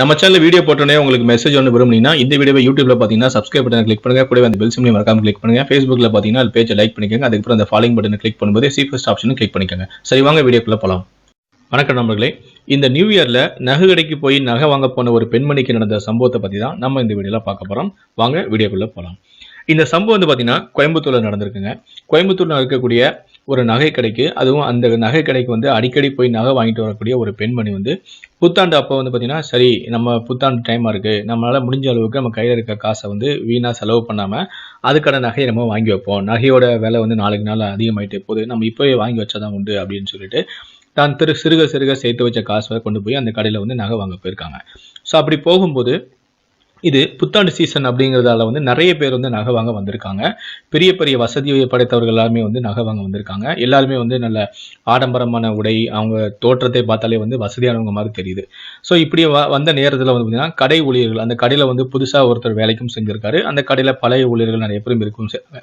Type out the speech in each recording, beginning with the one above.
நம்ம channel video போட்டோன்னே உங்களுக்கு மெசேஜ் ஒன்று விரும்புனீங்கன்னா இந்த வீடியோ யூடியூப்ல பார்த்தீங்கன்னா சப்ஸ்கிரைப் பட்டன் கிளிக் பண்ணுங்க. கூட அந்த பெல் சிம்லையும் மறக்காம கிளிக் பண்ணுங்க. ஃபேஸ்புக்கில் பார்த்தீங்கன்னா அது பேஜை லைக் பண்ணிக்கோங்க. அதுக்கப்புறம் அந்த ஃபாலோயிங் பட்டனை கிளிக் பண்ணும்போது சீஃபஸ்ட் ஃபர்ஸ்ட் ஆப்ஷனும் கிளிக் பண்ணிக்கோங்க. சரி வாங்க வீடியோக்குள்ளே போகலாம் வணக்கம் நண்பர்களே. இந்த நியூ இயர்ல நகை கடைக்கு போய் நகை வாங்க போன ஒரு பெண்மணிக்கு நடந்த சம்பவத்தை பற்றி தான் நம்ம இந்த வீடியோவில் பார்க்க போகிறோம் வாங்க வீடியோக்குள்ளே போகலாம் இந்த சம்பவம் வந்து பார்த்தீங்கன்னா கோயம்புத்தூரில் நடந்திருக்குங்க. கோயம்புத்தூரில் இருக்கக்கூடிய ஒரு நகை கடைக்கு அதுவும் அந்த நகை கடைக்கு வந்து அடிக்கடி போய் நகை வாங்கிட்டு வரக்கூடிய ஒரு பெண்மணி வந்து புத்தாண்டு அப்போ வந்து பார்த்தீங்கன்னா சரி நம்ம புத்தாண்டு டைமாக இருக்குது நம்மளால் முடிஞ்ச அளவுக்கு நம்ம கையில் இருக்க காசை வந்து வீணாக செலவு பண்ணாமல் அதுக்கான நகையை நம்ம வாங்கி வைப்போம். நகையோட விலை வந்து நாளுக்கு நாள் அதிகமாகிட்டு போகுது. நம்ம இப்போவே வாங்கி வச்சாதான் உண்டு அப்படின்னு சொல்லிட்டு தான் திரு சிறுக சிறுக சேர்த்து வச்ச காசை கொண்டு போய் அந்த கடையில் வந்து நகை வாங்க போயிருக்காங்க. ஸோ அப்படி போகும்போது இது புத்தாண்டு சீசன் அப்படிங்கிறதால வந்து நிறைய பேர் வந்து நகை வாங்க வந்திருக்காங்க. பெரிய பெரிய வசதி படைத்தவர்கள் எல்லாருமே வந்து நகை வாங்க வந்திருக்காங்க. எல்லாருமே வந்து நல்ல ஆடம்பரமான உடை அவங்க தோற்றத்தை பார்த்தாலே வந்து வசதியானவங்க மாதிரி தெரியுது. ஸோ இப்படி வ- வந்த நேரத்தில் வந்து பார்த்தீங்கன்னா கடை ஊழியர்கள் அந்த கடையில் வந்து புதுசாக ஒருத்தர் வேலைக்கும் செஞ்சுருக்காரு. அந்த கடையில் பழைய ஊழியர்கள் நிறைய பேரும் இருக்கும். செய்றாங்க.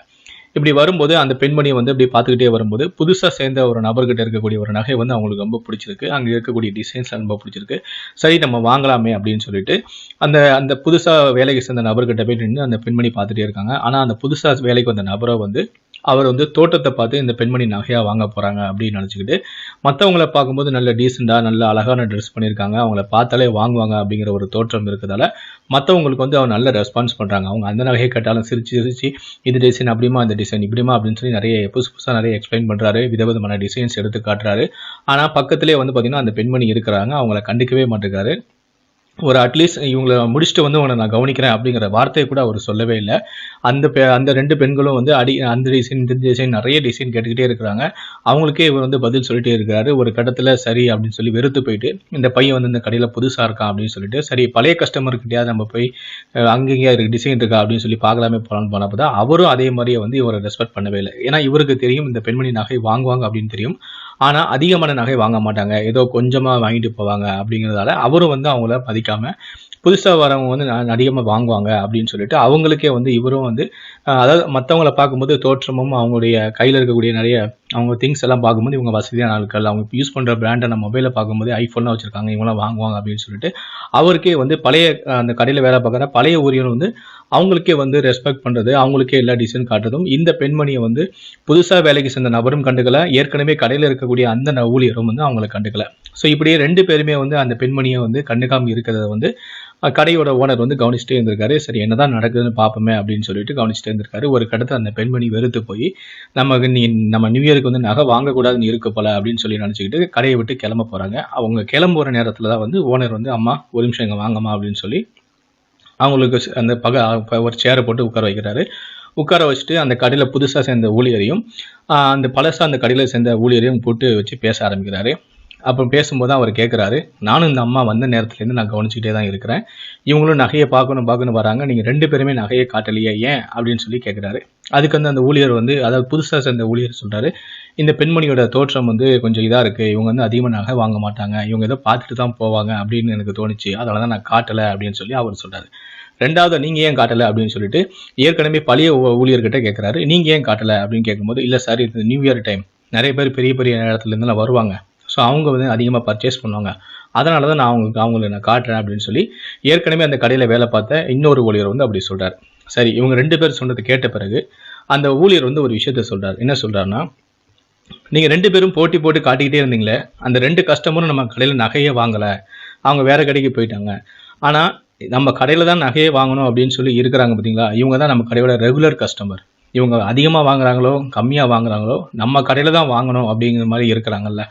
இப்படி வரும்போது அந்த பெண்மணியை வந்து இப்படி பார்த்துக்கிட்டே வரும்போது புதுசாக சேர்ந்த ஒரு நபர்கிட்ட இருக்கக்கூடிய ஒரு நகை வந்து அவங்களுக்கு ரொம்ப பிடிச்சிருக்கு. அங்கே இருக்கக்கூடிய டிசைன்ஸ் ரொம்ப பிடிச்சிருக்கு. சரி நம்ம வாங்கலாமே அப்படின்னு சொல்லிட்டு அந்த அந்த புதுசாக வேலைக்கு சேர்ந்த நபர்கிட்ட போய் நின்று அந்த பெண்மணி பார்த்துட்டே இருக்காங்க. ஆனால் அந்த புதுசாக வேலைக்கு வந்த நபரை வந்து அவர் வந்து தோட்டத்தை பார்த்து இந்த பெண்மணி நகையாக வாங்க போகிறாங்க அப்படின்னு நினச்சிக்கிட்டு மற்றவங்கள பார்க்கும்போது நல்ல டீசெண்டாக நல்ல அழகான ட்ரெஸ் பண்ணியிருக்காங்க அவங்கள பார்த்தாலே வாங்குவாங்க அப்படிங்கிற ஒரு தோற்றம் இருக்கிறதால மற்றவங்களுக்கு வந்து அவங்க நல்ல ரெஸ்பான்ஸ் பண்ணுறாங்க அவங்க அந்த நகையை கேட்டாலும் சிரிச்சு சிரிச்சு இது டிசைன் அப்படிமா அந்த டிசைன் இப்படிமா அப்படின்னு சொல்லி நிறைய புதுசு புதுசாக நிறைய எக்ஸ்பிளைன் பண்ணுறாரு விதவிதமான டிசைன்ஸ் எடுத்து காட்டுறாரு. ஆனால் பக்கத்திலே வந்து பார்த்திங்கன்னா அந்த பெண்மணி இருக்கிறாங்க. அவங்கள கண்டுக்கவே மாட்டேங்கிறாரு. ஒரு அட்லீஸ்ட் இவங்களை முடிச்சுட்டு வந்து உன்னை நான் கவனிக்கிறேன் அப்படிங்கிற வார்த்தையை கூட அவர் சொல்லவே இல்லை. அந்த பெ அந்த ரெண்டு பெண்களும் வந்து அடி அந்த டிசைன் இந்த டிசைன் நிறைய டிசைன் கேட்டுக்கிட்டே இருக்கிறாங்க. அவங்களுக்கே இவர் வந்து பதில் சொல்லிட்டே இருக்கிறாரு. ஒரு கட்டத்தில் சரி அப்படின்னு சொல்லி வெறுத்து போயிட்டு இந்த பையன் வந்து இந்த கடையில் புதுசாக இருக்கான் அப்படின்னு சொல்லிட்டு சரி பழைய கஸ்டமர்கிட்டயாவது நம்ம போய் அஹ், இருக்கு டிசைன் இருக்கா அப்படின்னு சொல்லி பார்க்கலாமே போகலான்னு போனப்போ தான் அவரும் அதே மாதிரியே வந்து இவரை ரெஸ்பெக்ட் பண்ணவே இல்லை. ஏன்னா இவருக்கு தெரியும் இந்த பெண்மணி நகை வாங்குவாங்க அப்படின்னு தெரியும். ஆனால் அதிகமான நகை வாங்க மாட்டாங்க. ஏதோ கொஞ்சமாக வாங்கிட்டு போவாங்க அப்படிங்கிறதால அவரும் வந்து அவங்கள மதிக்காமல் புதுசாக வரவங்க வந்து ந- அதிகமாக வாங்குவாங்க அப்படின்னு சொல்லிட்டு அவங்களுக்கே வந்து இவரும் வந்து அதாவது மற்றவங்கள பார்க்கும்போது தோற்றமும் அவங்களுடைய கையில் இருக்கக்கூடிய நிறைய அவங்க திங்ஸ் எல்லாம் பார்க்கும்போது இவங்க வசதியான ஆட்கள் அவங்க யூஸ் பண்ணுற பிராண்டான மொபைலை பார்க்கும்போது ஐஃபோன்லாம் வச்சுருக்காங்க இவங்களாம் வாங்குவாங்க அப்படின்னு சொல்லிட்டு அவருக்கே வந்து பழைய அந்த கடையில் வேலை பார்க்குற பழைய ஊரியர் வந்து அவங்களுக்கே வந்து ரெஸ்பெக்ட் பண்ணுறது அவங்களுக்கே எல்லா டிசைன் காட்டுறதும் இந்த பெண்மணியை வந்து புதுசாக வேலைக்கு சேர்ந்த நபரும் கண்டுக்கலை ஏற்கனவே கடையில் இருக்கக்கூடிய அந்த ஊழியரும் வந்து அவங்கள கண்டுக்கலை. ஸோ இப்படியே ரெண்டு பேருமே வந்து அந்த பெண்மணியை வந்து கண்டுக்காமல் இருக்கிறத வந்து கடையோட ஓனர் வந்து கவனிச்சுட்டே இருந்திருக்காரு. சரி என்னதான் நடக்குதுன்னு பார்ப்போமே அப்படின்னு சொல்லிட்டு கவனிச்சுட்டே இருந்திருக்காரு. ஒரு கடத்தை அந்த பெண்மணி வெறுத்து போய் நம்ம நீ நம்ம நியூ இயருக்கு வந்து நகை வாங்கக்கூடாதுன்னு இருக்க போல அப்படின்னு சொல்லி நினச்சிக்கிட்டு கடையை விட்டு கிளம்ப போகிறாங்க அவங்க கிளம்புற நேரத்தில் தான் வந்து ஓனர் வந்து அம்மா ஒரு நிமிஷம் இங்கே வாங்கம்மா அப்படின்னு சொல்லி அவங்களுக்கு அந்த பக ஒரு சேரை போட்டு உட்கார வைக்கிறாரு. உட்கார வச்சுட்டு அந்த கடையில் புதுசாக சேர்ந்த ஊழியரையும் அந்த பழசாக அந்த கடையில் சேர்ந்த ஊழியரையும் போட்டு வச்சு பேச ஆரம்பிக்கிறாரு. அப்புறம் பேசும்போது தான் அவர் கேட்குறாரு நானும் இந்த அம்மா வந்த நேரத்துலேருந்து நான் கவனிச்சுக்கிட்டே தான் இருக்கிறேன். இவங்களும் நகையை பார்க்கணும் பார்க்கணும் வராங்க. நீங்கள் ரெண்டு பேருமே நகையை காட்டலையே ஏன்? அப்படின்னு சொல்லி கேட்குறாரு அதுக்கு வந்து அந்த ஊழியர் வந்து அதாவது புதுசாக சேர்ந்த ஊழியர் சொல்கிறாரு இந்த பெண்மணியோட தோற்றம் வந்து கொஞ்சம் இதாக இருக்குது இவங்க வந்து அதிகமாக நகை வாங்க மாட்டாங்க. இவங்க ஏதோ பார்த்துட்டு தான் போவாங்க அப்படின்னு எனக்கு தோணுச்சு. அதனால தான் நான் காட்டலை அப்படின்னு சொல்லி அவர் சொல்கிறாரு ரெண்டாவது நீங்கள் ஏன் காட்டலை அப்படின்னு சொல்லிட்டு ஏற்கனவே பழைய ஊழியர்கிட்ட கேட்குறாரு நீங்கள் ஏன் காட்டலை அப்படின்னு கேட்கும்போது இல்லை சார் இது நியூ இயர் டைம். நிறைய பேர் பெரிய பெரிய இடத்துல வருவாங்க. ஸோ அவங்க வந்து அதிகமாக பர்ச்சேஸ் பண்ணுவாங்க. அதனால தான் நான் அவங்களுக்கு அவங்களை நான் காட்டுறேன் அப்படின்னு சொல்லி ஏற்கனவே அந்த கடையில் வேலை பார்த்த இன்னொரு ஊழியர் வந்து அப்படி சொல்கிறார் சரி இவங்க ரெண்டு பேர் சொன்னது கேட்ட பிறகு அந்த ஊழியர் வந்து ஒரு விஷயத்த சொல்கிறார் என்ன சொல்கிறாருன்னா நீங்கள் ரெண்டு பேரும் போட்டி போட்டு காட்டிக்கிட்டே இருந்தீங்களே அந்த ரெண்டு கஸ்டமரும் நம்ம கடையில் நகையே வாங்கலை. அவங்க வேறு கடைக்கு போயிட்டாங்க. ஆனால் நம்ம கடையில் தான் நகையே வாங்கணும் அப்படின்னு சொல்லி இருக்கிறாங்க பார்த்தீங்களா இவங்க தான் நம்ம கடையோட ரெகுலர் கஸ்டமர் இவங்க அதிகமாக வாங்குறாங்களோ கம்மியாக வாங்குறாங்களோ நம்ம கடையில் தான் வாங்கணும் அப்படிங்கிற மாதிரி இருக்கிறாங்கல்ல.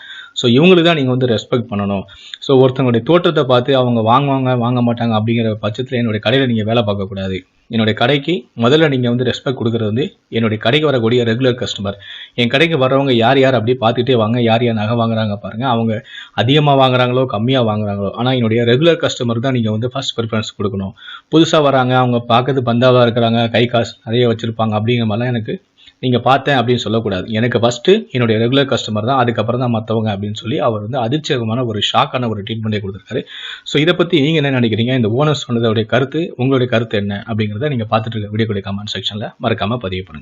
ஸோ இவங்களுக்கு தான் நீங்கள் வந்து ரெஸ்பெக்ட் பண்ணணும். ஸோ ஒருத்தவங்களுடைய தோற்றத்தை பார்த்து அவங்க வாங்குவாங்க வாங்க மாட்டாங்க அப்படிங்கிற பட்சத்தில் என்னுடைய கடையில் நீங்கள் வேலை பார்க்கக்கூடாது என்னுடைய கடைக்கு முதல்ல நீங்கள் வந்து ரெஸ்பெக்ட் கொடுக்குறது வந்து என்னுடைய கடைக்கு வரக்கூடிய ரெகுலர் கஸ்டமர் என் கடைக்கு வர்றவங்க யார் யார் அப்படியே பார்த்துட்டே வாங்க யார் யார் நகை வாங்குறாங்க பாருங்கள் அவங்க அதிகமாக வாங்குறாங்களோ கம்மியாக வாங்குறாங்களோ. ஆனால் என்னுடைய ரெகுலர் கஸ்டமர் தான் நீங்கள் வந்து ஃபஸ்ட் ப்ரிஃபரன்ஸ் கொடுக்கணும். புதுசாக வராங்க அவங்க பார்க்கறது பந்தாவாக இருக்கிறாங்க கை காசு நிறைய வச்சுருப்பாங்க அப்படிங்கிற மாதிரிலாம் எனக்கு நீங்கள் பார்த்தேன் அப்படின்னு சொல்லக்கூடாது. எனக்கு ஃபஸ்ட்டு என்னுடைய ரெகுலர் கஸ்டமர் தான். அதுக்கப்புறம் தான் மற்றவங்க அப்படின்னு சொல்லி அவர் வந்து அதிர்ச்சிகரமான ஒரு ஷாக்கான ஒரு ட்ரீட்மெண்ட்டை கொடுத்துருக்காரு. ஸோ இதை பற்றி நீங்கள் என்ன நினைக்கிறீங்க? இந்த ஓனர் சொன்னதோடைய கருத்து உங்களுடைய கருத்து என்ன அப்படிங்கிறத நீங்கள் பார்த்துட்டு இருக்க வீடியோ கமெண்ட் செக்ஷனில் மறக்காமல் பதிவு பண்ணுங்கள்